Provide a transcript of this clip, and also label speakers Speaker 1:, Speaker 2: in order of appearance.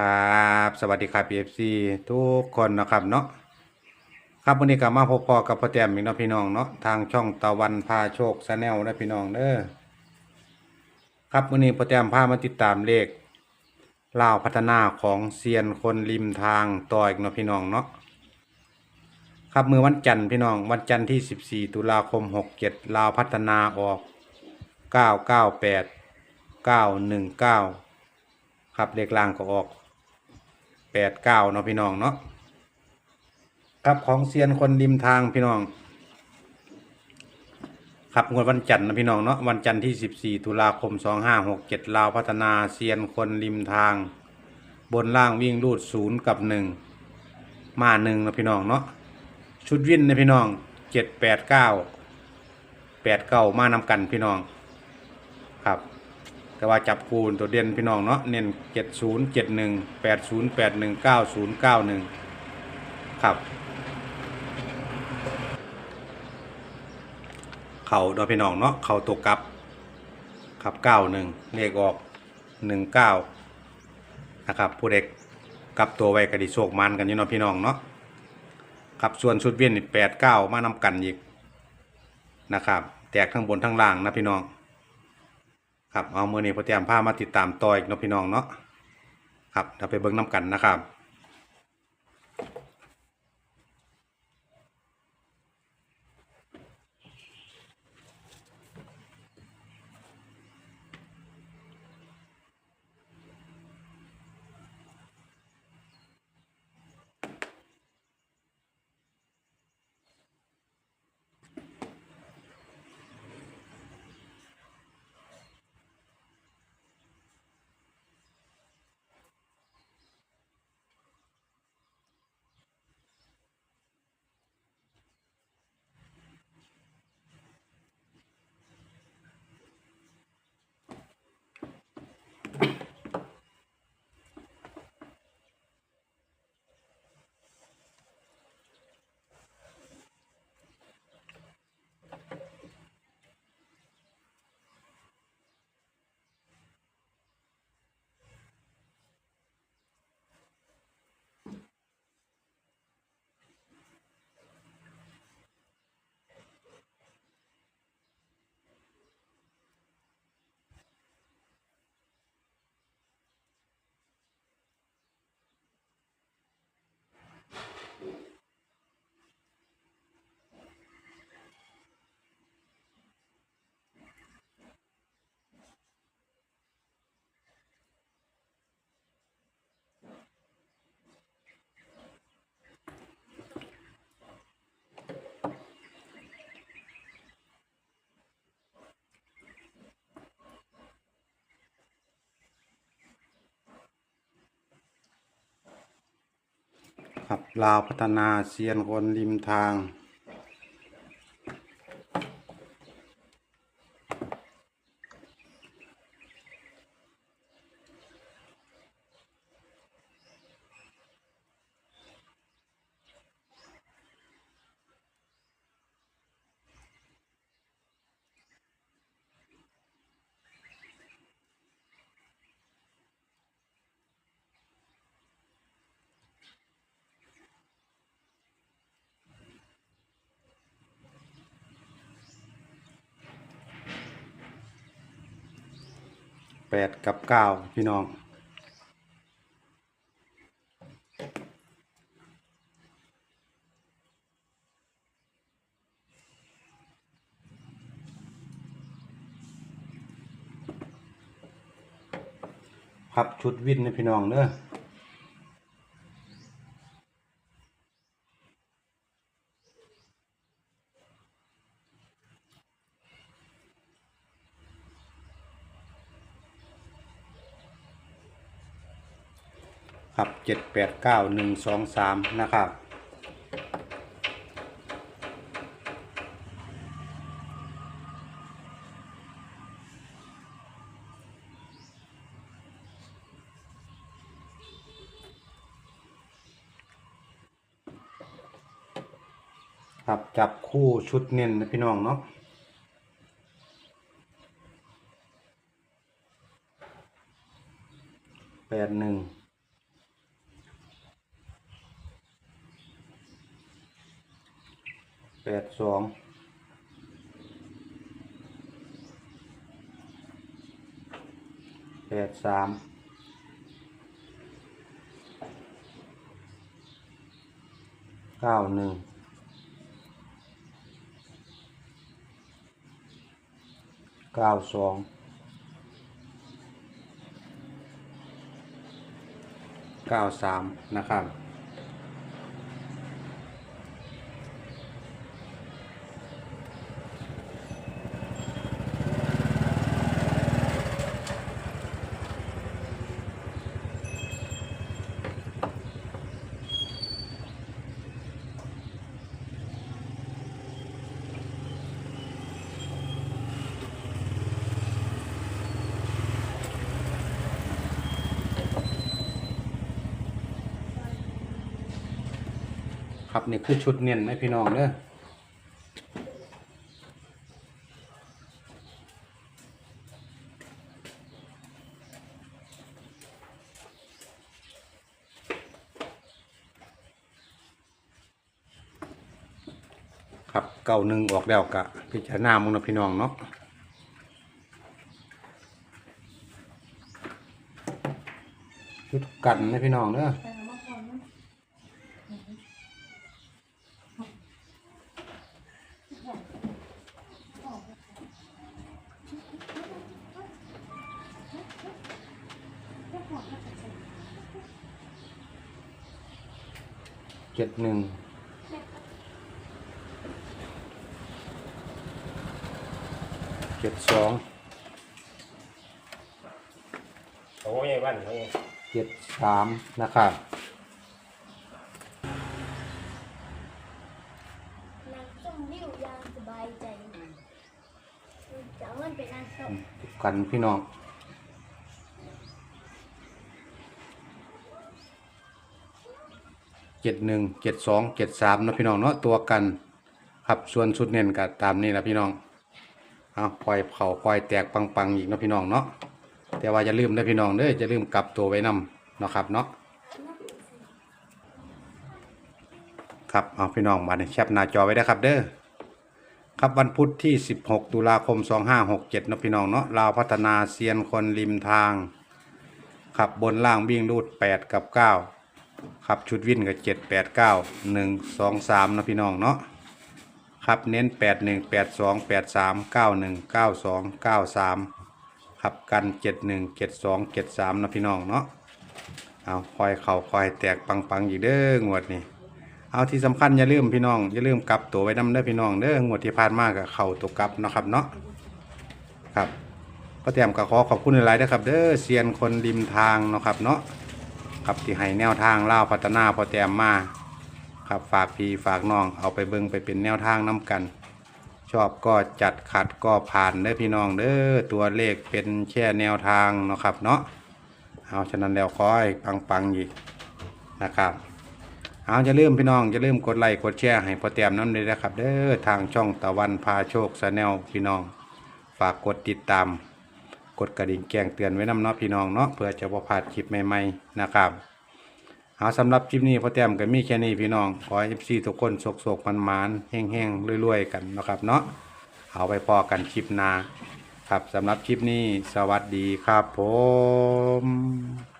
Speaker 1: ครับ สวัสดีครับ PFC ทุกคนนะครับเนาะครับวันนี้ก็มาพบพอกับพ่อแต้มอีกเนาะพี่น้องเนาะทางช่องตะวันพาโชคชาแนลนะพี่น้องเด้อครับวันนี้พ่อแต้มพามาติดตามเลขลาวพัฒนาของเซียนคนริมทางต่ออีกเนาะพี่น้องเนาะครับมือวันจันทร์พี่น้องวันจันทร์ที่ 14 ตุลาคม 67 ลาวพัฒนาออก 998 919 ครับเลขล่างก็ออก แปดเก้าเนาะพี่น้องเนาะครับของเซียนคนริมทางพี่น้อง ครับงวดวันจันทร์นะพี่น้องเนาะวันจันทร์ที่ 14 ตุลาคม 2567ลาวพัฒนาเซียนคนริมทาง บนล่างวิ่งรูดศูนย์กับหนึ่งมาหนึ่งนะพี่น้องเนาะชุดวิ่นนะพี่น้องเจ็ดแปดเก้าแปดเก้ามานำกันพี่น้อง แต่ว่าจับคูณตัวเด่นพี่น้องเนาะเน้นเจ็ดศูนย์เจ็ดหนึ่งแปดศูนย์แปดหนึ่งเก้าศูนย์เก้าหนึ่งครับ เข่าเนาะพี่น้องเนาะเข่าตัวกลับครับเก้าหนึ่งเลขออกหนึ่งเก้านะครับผู้เด็กกลับตัวไว้กระดิโชคมันกันอยู่เนาะพี่น้องเนาะครับส่วนชุดเวียนนี่แปดเก้ามานำกันอีกนะครับ แตกทั้งบนทั้งล่างนะพี่น้อง ครับเอามือนี้พอเตรียมผ้ามาติดตามต่ออีกเนาะพี่น้องเนาะครับเราไปเบิ้งน้ำกันนะครับ ครับ ลาวพัฒนาเซียนคนริมทาง แปดกับเก้าพี่น้องครับชุดวินนะพี่น้องเนอะครับเจ็ดแปดเก้าหนึ่งสองสามนะครับครับจับคู่ชุดเน้นนะพี่น้องเนาะแปดหนึ่ง แปดสองแปดสามเก้าหนึ่งเก้าสองเก้าสามนะครับ ครับนี่คือชุดเน้นให้พี่น้องเด้อครับเก่าหนึ่งออกแล้วกะพิจารณามึงนะพี่น้องเนาะชุดกันนะพี่น้องเด้อ เจ็ดหนึ่งเจ็ดสอง
Speaker 2: โอ้ยวันโอ้ย
Speaker 1: เจ็ดสามนะครับ
Speaker 3: นั่งส้มวิวอยางสบายใจจะเอาเงินไปนั่งส้ม
Speaker 1: กันพี่น้อง เจ็ดหนึ่งเจ็ดสองเจ็ดสามนะพี่น้องเนาะตัวกันครับส่วนชุดเน้นกับตามนี้นะพี่น้องเอาปล่อยเผาปล่อยแตกปังๆอีกนะพี่น้องเนาะแต่ว่าอย่าลืมนะพี่น้องเด้อจะลืมกลับตัวไว้นำเนาะครับเนาะครับเอาพี่น้องมาแคปหน้าจอไว้ได้ครับเด้อครับวันพุธที่ 16 ตุลาคม 2567เนะพี่น้องเนาะลาวพัฒนาเซียนคนริมทาง ขับบนล่างวิ่งรูด 8 กับ 9 ครับชุดวิ่นกับ7 8 9 1 2 3เนาะพี่น้องเนาะครับเน้น8 1 8 2 8 3 9 1 9 2 9 3ครับกัน7 1 7 2 7 3เนาะพี่น้องเนาะเอาคอยเข่าคอยแตกปังๆอีกเด้องวดนี้เอาที่สำคัญอย่าลืมพี่น้องอย่าลืมกลับตัวไว้นำเด้อพี่น้องเด้องวดที่ผ่านมากกับเข่าตัวกลับนะครับเนาะครับก็เตรียมก็ขอขอบคุณหลายๆนะครับ เด้อเซียนคนริมทางนะครับเนาะ ครับที่ให้แนวทางเล่าพัฒนาพอแต้มมาครับฝากพี่ฝากน้องเอาไปเบิ่งไปเป็นแนวทางน้กัน ชอบก็จัดขัดก็ผ่านเด้อพี่น้องเด้อตัวเลขเป็นแค่แนวทางเนาะครับเนาะเอาฉะนั้นแล้วขอให้ปังๆอีกนะครับเอาจะลืมพี่น้องจะลืมกดไลค์กดแชร์ให้พอแต้มน้ำเลยนะครับ เด้อทางช่องตะวันพาโชคชาแนลพี่น้อง ฝากกดติดตาม กดกระดิ่งแจ้งเตือนไว้นำเนาะพี่น้องเนาะเพื่อจะบ่พลาดคลิปใหม่ๆนะครับเอาสำหรับคลิปนี้พอแต้มก็มีแค่นี้พี่น้องขอ f c ทุกคนโศกๆมันๆแห้งๆรวยๆกันนะครับเนาะเอาไปพอกันคลิปหน้าครับสำหรับคลิปนี้สวัสดีครับผม